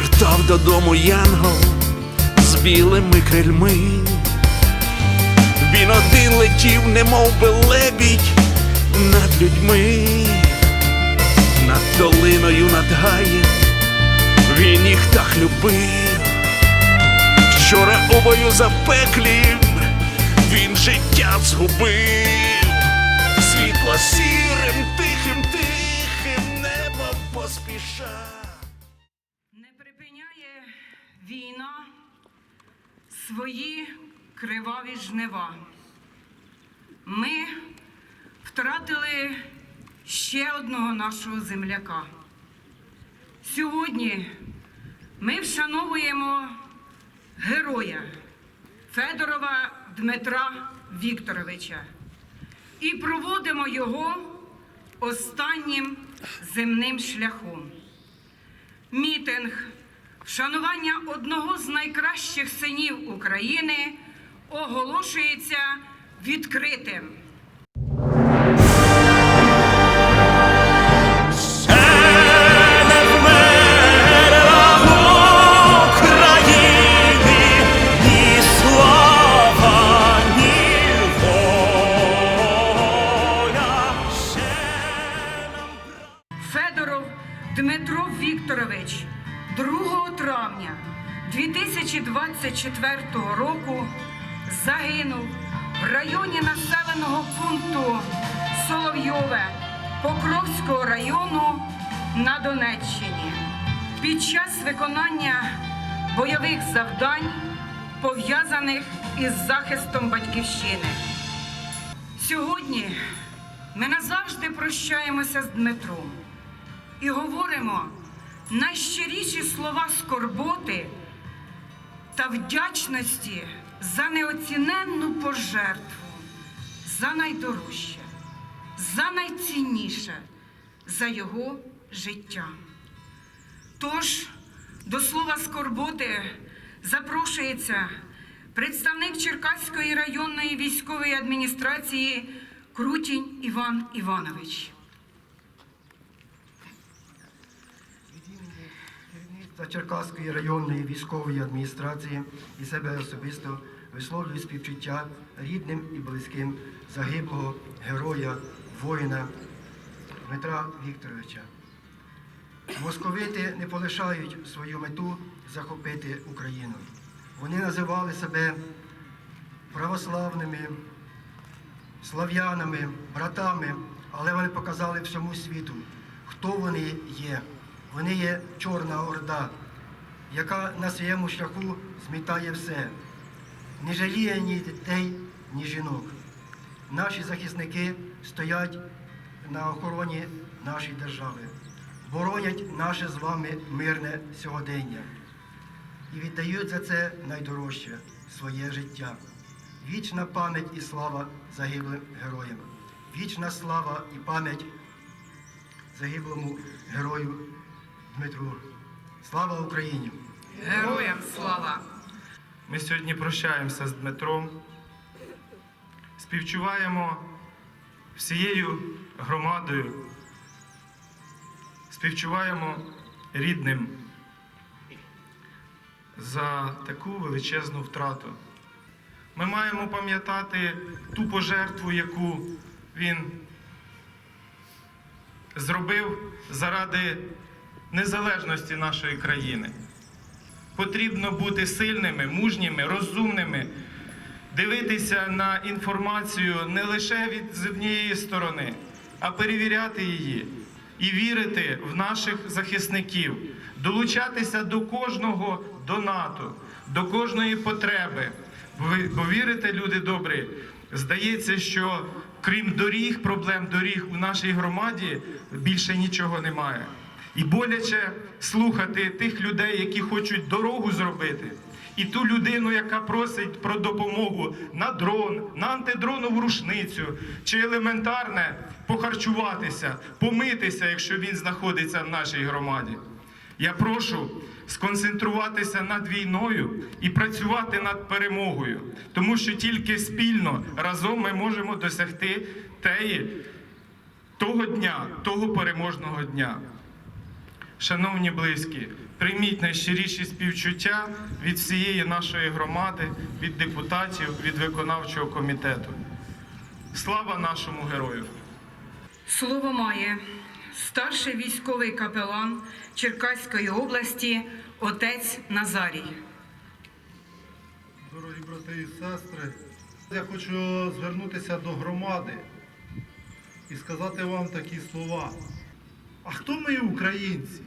Повертав додому янгол з білими крильми. Він один летів, немов би лебідь над людьми, над долиною, над гаєм, він їх так любив. Вчора у бою запеклів, він життя згубив, світло сірим, війна свої криваві жнива. Ми втратили ще одного нашого земляка. Сьогодні ми вшановуємо героя Федорова Дмитра Вікторовича і проводимо його останнім земним шляхом. Мітинг вшанування одного з найкращих синів України оголошується відкритим. 2024 року загинув в районі населеного пункту Соловйове Покровського району на Донеччині під час виконання бойових завдань, пов'язаних із захистом батьківщини. Сьогодні ми назавжди прощаємося з Дмитром і говоримо найщиріші слова скорботи та вдячності за неоціненну пожертву, за найдорожче, за найцінніше, за його життя. Тож до слова скорботи запрошується представник Черкаської районної військової адміністрації Крутінь Іван Іванович. Від імені керівництва Черкаської районної військової адміністрації і себе особисто висловлюю співчуття рідним і близьким загиблого героя, воїна Дмитра Вікторовича. Московити не полишають свою мету захопити Україну. Вони називали себе православними, слав'янами, братами, але вони показали всьому світу, хто вони є. Вони є Чорна Орда, яка на своєму шляху змітає все, не жаліє ні дітей, ні жінок. Наші захисники стоять на охороні нашої держави, боронять наше з вами мирне сьогодення і віддають за це найдорожче своє життя. Вічна пам'ять і слава загиблим героям. Вічна слава і пам'ять загиблому герою Дмитру. Слава Україні! Героям слава! Ми сьогодні прощаємося з Дмитром, співчуваємо всією громадою, співчуваємо рідним за таку величезну втрату. Ми маємо пам'ятати ту пожертву, яку він зробив заради незалежності нашої країни. Потрібно бути сильними, мужніми, розумними, дивитися на інформацію не лише від з однієї сторони, а перевіряти її і вірити в наших захисників, долучатися до кожного донату, до кожної потреби. Бо вірите, люди добрі, здається, що крім доріг, проблем доріг у нашій громаді більше нічого немає. І боляче слухати тих людей, які хочуть дорогу зробити, і ту людину, яка просить про допомогу на дрон, на антидронову рушницю, чи елементарне похарчуватися, помитися, якщо він знаходиться в нашій громаді. Я прошу сконцентруватися над війною і працювати над перемогою, тому що тільки спільно разом ми можемо досягти теї, того дня, того переможного дня. Шановні близькі, прийміть найщиріші співчуття від всієї нашої громади, від депутатів, від виконавчого комітету. Слава нашому герою! Слово має старший військовий капелан Черкаської області отець Назарій. Дорогі брати і сестри, я хочу звернутися до громади і сказати вам такі слова. А хто ми українці?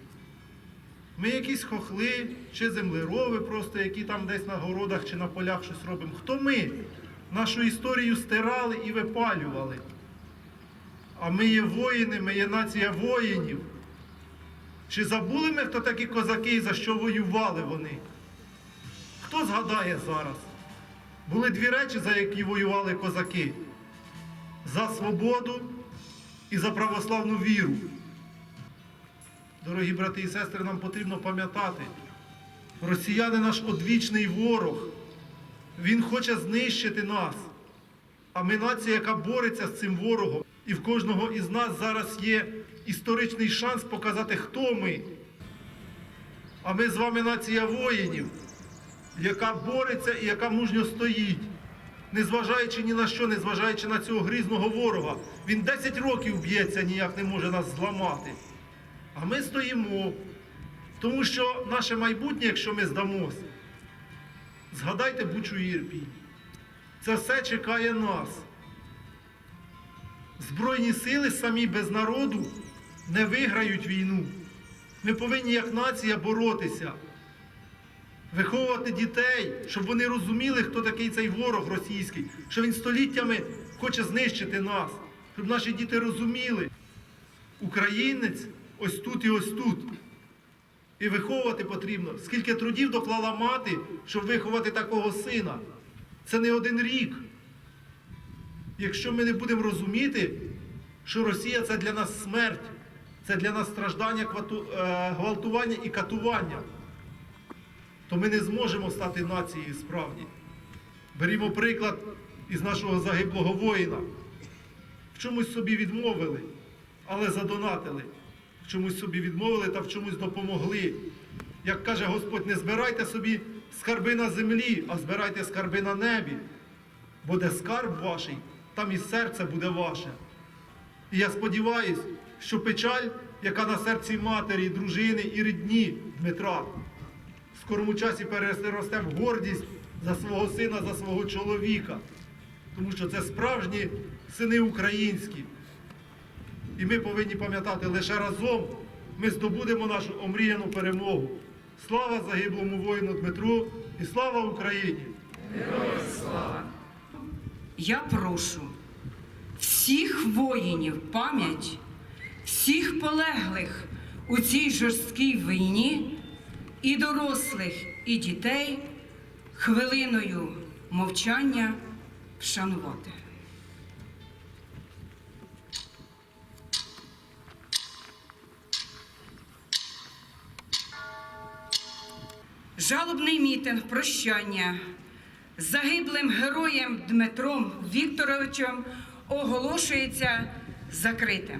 Ми якісь хохли чи землерови, просто які там десь на городах чи на полях щось робимо. Хто ми? Нашу історію стирали і випалювали. А ми є воїни, ми є нація воїнів. Чи забули ми, хто такі козаки і за що воювали вони? Хто згадає зараз? Були дві речі, за які воювали козаки: за свободу і за православну віру. Дорогі брати і сестри, нам потрібно пам'ятати, росіяни наш одвічний ворог. Він хоче знищити нас. А ми нація, яка бореться з цим ворогом. І в кожного із нас зараз є історичний шанс показати, хто ми. А ми з вами нація воїнів яка бореться і яка мужньо стоїть, незважаючи ні на що, незважаючи на цього грізного ворога. Він 10 років б'ється, ніяк не може нас зламати. А ми стоїмо. Тому що наше майбутнє, якщо ми здамось, згадайте Бучу Ірпінь. Це все чекає нас. Збройні сили самі без народу не виграють війну. Ми повинні як нація боротися виховувати дітей, щоб вони розуміли, хто такий цей ворог російський, що він століттями хоче знищити нас, щоб наші діти розуміли. Українець ось тут і ось тут. І виховувати потрібно. Скільки трудів доклала мати, щоб виховати такого сина. Це не один рік. Якщо ми не будемо розуміти, що Росія це для нас смерть, це для нас страждання, е, гвалтування і катування то ми не зможемо стати нацією справді. Берімо приклад із нашого загиблого воїна. В чомусь собі відмовили, але задонатили. В чомусь собі відмовили та в чомусь допомогли. Як каже Господь, не збирайте собі скарби на землі, а збирайте скарби на небі. Бо де скарб ваш, там і серце буде ваше. І я сподіваюся, що печаль, яка на серці матері, дружини і рідні Дмитра, в скорому часі переросте в гордість за свого сина, за свого чоловіка. Тому що це справжні сини українські. І ми повинні пам'ятати, лише разом ми здобудемо нашу омріяну перемогу. Слава загиблому воїну Дмитру і слава Україні! Я прошу всіх воїнів пам'ять, всіх полеглих у цій жорсткій війні, і дорослих, і дітей хвилиною мовчання вшанувати. Жалобний мітинг прощання загиблим героєм Дмитром Вікторовичем оголошується закритим.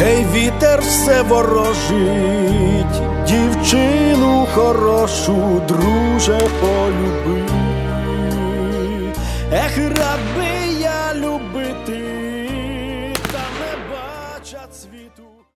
Гей, вітер все ворожить, дівчину хорошу, друже, полюби. Ех, рад